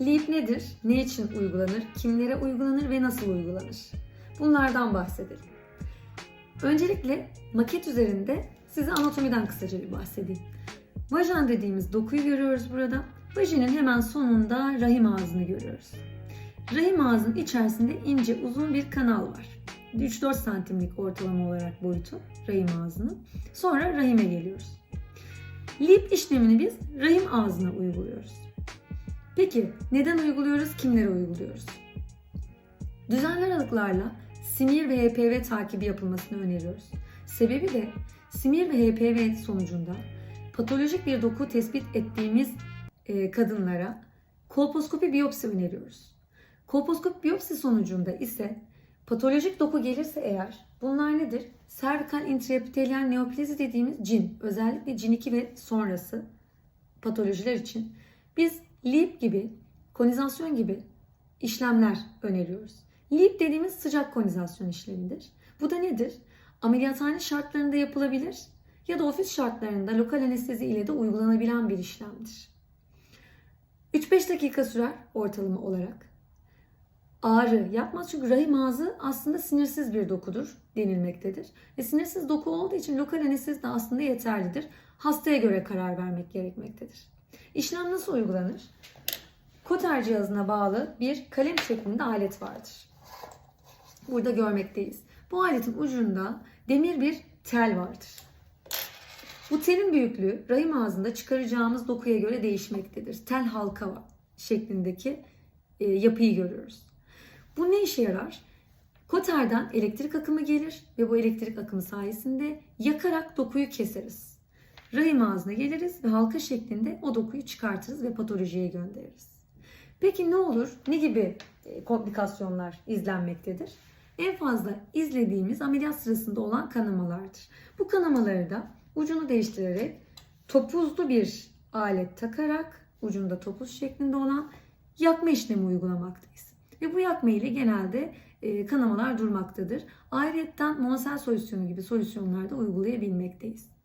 LEAP nedir? Ne için uygulanır? Kimlere uygulanır ve nasıl uygulanır? Bunlardan bahsedelim. Öncelikle maket üzerinde size anatomiden kısaca bir bahsedeyim. Vajen dediğimiz dokuyu görüyoruz burada. Vajinin hemen sonunda rahim ağzını görüyoruz. Rahim ağzının içerisinde ince uzun bir kanal var. 3-4 santimlik ortalama olarak boyutu rahim ağzının. Sonra rahime geliyoruz. Lip işlemini biz rahim ağzına uyguluyoruz. Peki neden uyguluyoruz, kimlere uyguluyoruz? Düzenli aralıklarla simir ve HPV takibi yapılmasını öneriyoruz. Sebebi de simir ve HPV sonucunda patolojik bir doku tespit ettiğimiz e, kadınlara kolposkopi biyopsi öneriyoruz. Kolposkop biyopsi sonucunda ise patolojik doku gelirse eğer bunlar nedir? Servikal intraepiteliyal neoplazi dediğimiz cin, özellikle cin 2 ve sonrası patolojiler için biz LEEP gibi, konizasyon gibi işlemler öneriyoruz. LEEP dediğimiz sıcak konizasyon işlemidir. Bu da nedir? Ameliyathane şartlarında yapılabilir ya da ofis şartlarında lokal anestezi ile de uygulanabilen bir işlemdir. 3-5 dakika sürer ortalama olarak. Ağrı yapmaz çünkü rahim ağzı aslında sinirsiz bir dokudur denilmektedir. Ve sinirsiz doku olduğu için lokal anestezi de aslında yeterlidir. Hastaya göre karar vermek gerekmektedir. İşlem nasıl uygulanır? Koter cihazına bağlı bir kalem şeklinde alet vardır. Burada görmekteyiz. Bu aletin ucunda demir bir tel vardır. Bu telin büyüklüğü rahim ağzında çıkaracağımız dokuya göre değişmektedir. Tel halka şeklindeki e, yapıyı görüyoruz. Bu ne işe yarar? Koterden elektrik akımı gelir ve bu elektrik akımı sayesinde yakarak dokuyu keseriz. Rahim ağzına geliriz ve halka şeklinde o dokuyu çıkartırız ve patolojiye göndeririz. Peki ne olur? Ne gibi e, komplikasyonlar izlenmektedir? En fazla izlediğimiz ameliyat sırasında olan kanamalardır. Bu kanamaları da ucunu değiştirerek topuzlu bir alet takarak ucunda topuz şeklinde olan yakma işlemi uygulamaktayız. Ve bu yakma ile genelde e, kanamalar durmaktadır. Ayrıca Monsel solüsyonu gibi solüsyonlarda uygulayabilmekteyiz.